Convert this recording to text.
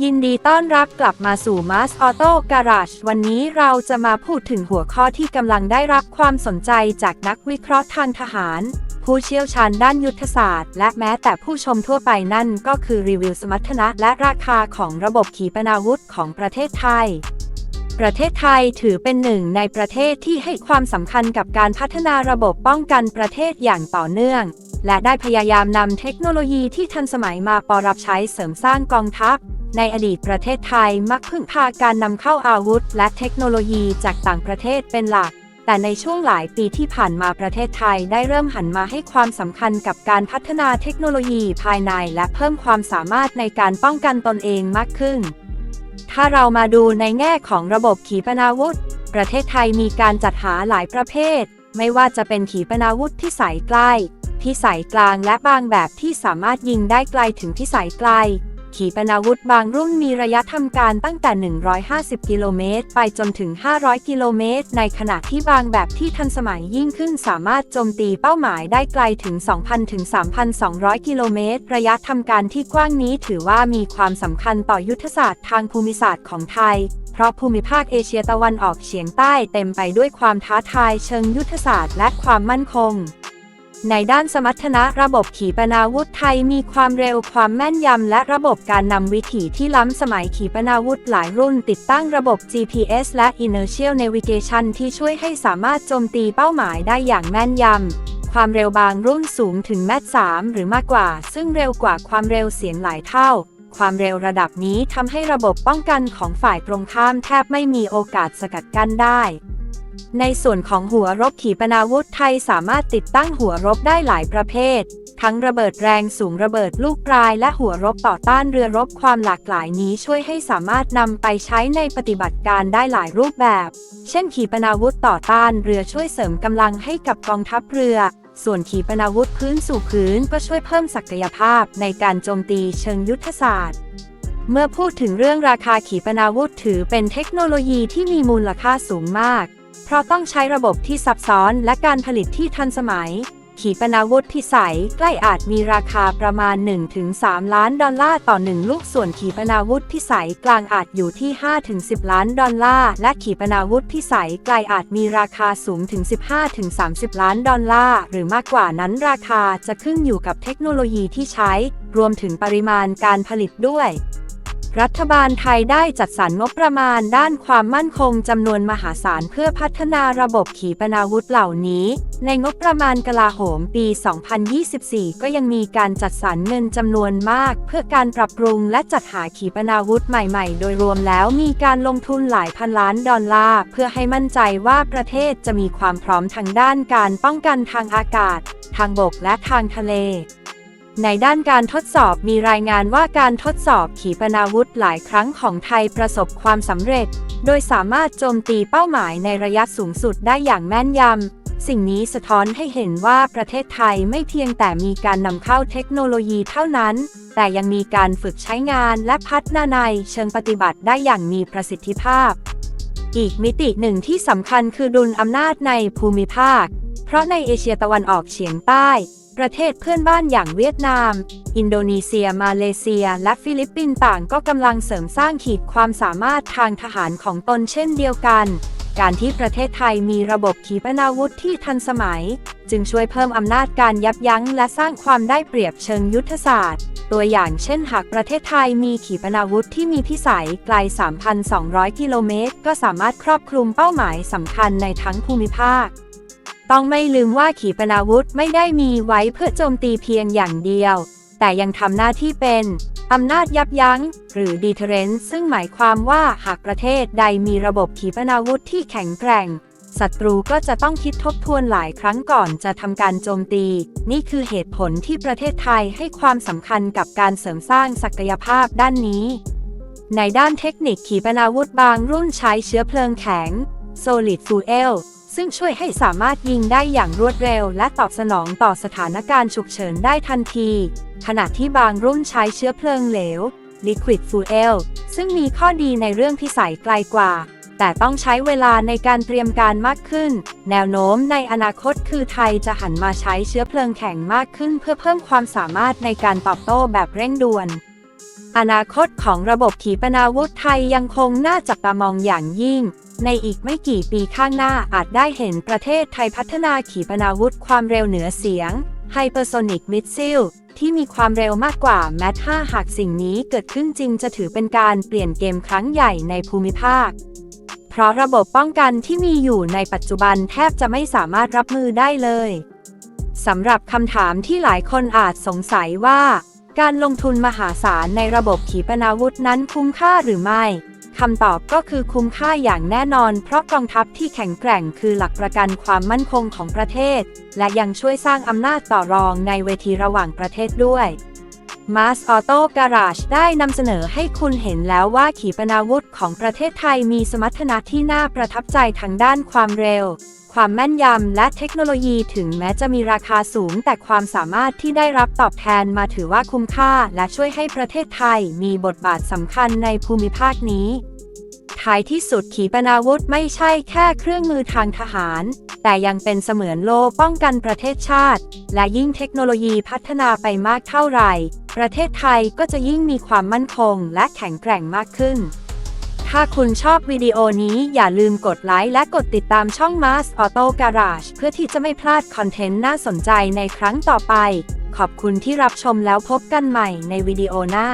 ยินดีต้อนรับกลับมาสู่ Mass Auto Garage วันนี้เราจะมาพูดถึงหัวข้อที่กำลังได้รับความสนใจจากนักวิเคราะห์ทางทหาร ผู้เชี่ยวชาญด้านยุทธศาสตร์ และแม้แต่ผู้ชมทั่วไปนั่นก็คือรีวิวสมรรถนะและราคาของระบบขีปนาวุธของประเทศไทย ประเทศไทยถือเป็นหนึ่งในประเทศที่ให้ความสำคัญกับการพัฒนาระบบป้องกันประเทศอย่างต่อเนื่อง และได้พยายามนำเทคโนโลยีที่ทันสมัยมาปรับใช้เสริมสร้างกองทัพ ในอดีตประเทศไทยมักพึ่งพาการนำเข้าอาวุธ และเทคโนโลยีจากต่างประเทศเป็นหลัก แต่ในช่วงหลายปีที่ผ่านมาประเทศไทยได้เริ่มหันมาให้ความสำคัญกับการพัฒนาเทคโนโลยีภายในและเพิ่มความสามารถในการป้องกันตนเองมากขึ้น ถ้าเรามาดูในแง่ของระบบขีปนาวุธ ประเทศไทยมีการจัดหาหลายประเภท ไม่ว่าจะเป็นขีปนาวุธที่ใส่ใกล้พิสัยกลางและบางแบบที่สามารถยิงได้ไกลถึงพิสัยไกล ขีปนาวุธบางรุ่นมีระยะทำการตั้งแต่ 150 กิโลเมตร ไปจนถึง 500 กิโลเมตร ในขณะที่บางแบบที่ทันสมัยยิ่งขึ้นสามารถโจมตีเป้าหมายได้ไกลถึง 2,000 ถึง 3,200 กิโลเมตร ระยะทำการที่กว้างนี้ถือว่ามีความสำคัญต่อยุทธศาสตร์ทางภูมิศาสตร์ของไทย เพราะภูมิภาคเอเชียตะวันออกเฉียงใต้เต็มไปด้วยความท้าทายเชิงยุทธศาสตร์และความมั่นคง ในด้านสมรรถนะระบบขีปนาวุธไทยมีความเร็วความแม่นยำ และระบบการนำวิถีที่ล้ำสมัยขีปนาวุธหลายรุ่นติดตั้งระบบ GPS และ Inertial Navigation ที่ช่วยให้สามารถโจมตีเป้าหมายได้อย่างแม่นยำ ความเร็วบางรุ่นสูงถึงแมต3หรือมากกว่า ซึ่งเร็วกว่าความเร็วเสียงหลายเท่า ความเร็วระดับนี้ทำให้ระบบป้องกันของฝ่ายตรงข้ามแทบไม่มีโอกาสสกัดกั้นได้ ในส่วนของหัวรบขีปนาวุธไทยสามารถติดตั้งหัวรบได้หลายประเภท ทั้งระเบิดแรงสูงระเบิดลูกปลายและหัวรบต่อต้านเรือรบความหลากหลายนี้ช่วยให้สามารถนำไปใช้ในปฏิบัติการได้หลายรูปแบบ เช่น ขีปนาวุธต่อต้านเรือช่วยเสริมกำลังให้กับกองทัพเรือ ส่วนขีปนาวุธพื้นสู่พื้นก็ช่วยเพิ่มศักยภาพในการโจมตีเชิงยุทธศาสตร์เมื่อพูดถึงเรื่องราคาขีปนาวุธถือเป็นเทคโนโลยีที่มีมูลค่าสูงมาก เพราะต้องใช้ระบบที่ซับซ้อนและการผลิตที่ทันสมัย ขีปนาวุธพิสัยใกล้อาจมีราคาประมาณ 1-3 ล้านดอลลาร์ต่อหนึ่งลูกส่วนขีปนาวุธพิสัยกลางอาจอยู่ที่ 5-10 ล้านดอลลาร์และขีปนาวุธพิสัยไกลอาจมีราคาสูงถึง 15-30 ล้านดอลลาร์หรือมากกว่านั้นราคาจะขึ้นอยู่กับเทคโนโลยีที่ใช้ รวมถึงปริมาณการผลิตด้วย รัฐบาลไทยได้จัดสรรงบประมาณด้านความมั่นคงจำนวนมหาศาลเพื่อพัฒนาระบบขีปนาวุธเหล่านี้ ในงบประมาณกลาโหมปี 2024 ก็ยังมีการจัดสรรเงินจำนวนมาก เพื่อการปรับปรุงและจัดหาขีปนาวุธใหม่ๆ โดยรวมแล้วมีการลงทุนหลายพันล้านดอลลาร์เพื่อให้มั่นใจว่าประเทศจะมีความพร้อมทางด้านการป้องกันทางอากาศ ทางบกและทางทะเล ในด้านการทดสอบมีรายงานว่าการทดสอบขีปนาวุธหลายครั้งของไทยประสบความสำเร็จ โดยสามารถโจมตีเป้าหมายในระยะสูงสุดได้อย่างแม่นยำ สิ่งนี้สะท้อนให้เห็นว่าประเทศไทยไม่เพียงแต่มีการนำเข้าเทคโนโลยีเท่านั้น แต่ยังมีการฝึกใช้งานและพัฒนาในเชิงปฏิบัติได้อย่างมีประสิทธิภาพ อีกมิติหนึ่งที่สำคัญคือดุลอำนาจในภูมิภาค เพราะในเอเชียตะวันออกเฉียงใต้ ประเทศเพื่อนบ้านอย่างเวียดนาม อินโดนีเซีย มาเลเซีย และฟิลิปปินส์ต่างก็กำลังเสริมสร้างขีดความสามารถทางทหารของตนเช่นเดียวกัน การที่ประเทศไทยมีระบบขีปนาวุธที่ทันสมัย จึงช่วยเพิ่มอำนาจการยับยั้งและสร้างความได้เปรียบเชิงยุทธศาสตร์ ตัวอย่างเช่นหากประเทศไทยมีขีปนาวุธที่มีพิสัยไกล 3,200 กิโลเมตร ก็สามารถครอบคลุมเป้าหมายสำคัญในทั้งภูมิภาค ต้องไม่ลืมว่าขีปนาวุธไม่ได้มีไว้เพื่อโจมตีเพียงอย่างเดียว แต่ยังทำหน้าที่เป็นอำนาจยับยั้ง หรือ deterrence ซึ่งหมายความว่าหากประเทศใดมีระบบขีปนาวุธที่แข็งแกร่งศัตรูก็จะต้องคิดทบทวนหลายครั้งก่อนจะทำการโจมตี นี่คือเหตุผลที่ประเทศไทยให้ความสำคัญกับการเสริมสร้างศักยภาพด้านนี้ ในด้านเทคนิคขีปนาวุธบางรุ่นใช้เชื้อเพลิงแข็ง solid fuel ซึ่งช่วยให้สามารถยิงได้อย่างรวดเร็ว และตอบสนองต่อสถานการณ์ฉุกเฉินได้ทันที ขณะที่บางรุ่นใช้เชื้อเพลิงเหลว liquid fuel ซึ่งมีข้อดีในเรื่องพิสัยไกลกว่า แต่ต้องใช้เวลาในการเตรียมการมากขึ้น แนวโน้มในอนาคตคือไทยจะหันมาใช้เชื้อเพลิงแข็งมากขึ้น เพื่อเพิ่มความสามารถในการตอบโต้แบบเร่งด่วนอนาคตของระบบขีปนาวุธไทยยังคงน่าจับตามองอย่างยิ่ง ในอีกไม่กี่ปีข้างหน้าอาจได้เห็นประเทศไทยพัฒนาขีปนาวุธความเร็วเหนือเสียง Hypersonic Missile ที่มีความเร็วมากกว่าแมท5หากสิ่งนี้เกิดขึ้นจริงจะถือเป็นการเปลี่ยนเกมครั้งใหญ่ในภูมิภาค เพราะระบบป้องกันที่มีอยู่ในปัจจุบันแทบจะไม่สามารถรับมือได้เลยสำหรับคำถามที่หลายคนอาจสงสัยว่า การลงทุนมหาศาลในระบบขีปนาวุธนั้นคุ้มค่าหรือไม่ คำตอบก็คือคุ้มค่าอย่างแน่นอน เพราะกองทัพที่แข็งแกร่งคือหลักประกันความมั่นคงของประเทศ และยังช่วยสร้างอำนาจต่อรองในเวทีระหว่างประเทศด้วย Mars Auto Garage ได้นำเสนอให้คุณเห็นแล้วว่าขีปนาวุธของประเทศไทยมีสมรรถนะที่น่าประทับใจทางด้านความเร็ว ความแม่นยำและเทคโนโลยีถึงแม้จะมีราคาสูง แต่ความสามารถที่ได้รับตอบแทนมาถือว่าคุ้มค่า และช่วยให้ประเทศไทยมีบทบาทสำคัญในภูมิภาคนี้ท้ายที่สุดขีปนาวุธไม่ใช่แค่เครื่องมือทางทหาร แต่ยังเป็นเสมือนโล่ป้องกันประเทศชาติ และยิ่งเทคโนโลยีพัฒนาไปมากเท่าไหร่ ประเทศไทยก็จะยิ่งมีความมั่นคงและแข็งแกร่งมากขึ้น ถ้าคุณชอบวิดีโอนี้อย่าลืมกดไลค์และกดติดตามช่อง Mars Auto Garage เพื่อที่จะไม่พลาดคอนเทนต์น่าสนใจในครั้งต่อไป ขอบคุณที่รับชมแล้วพบกันใหม่ในวิดีโอหน้า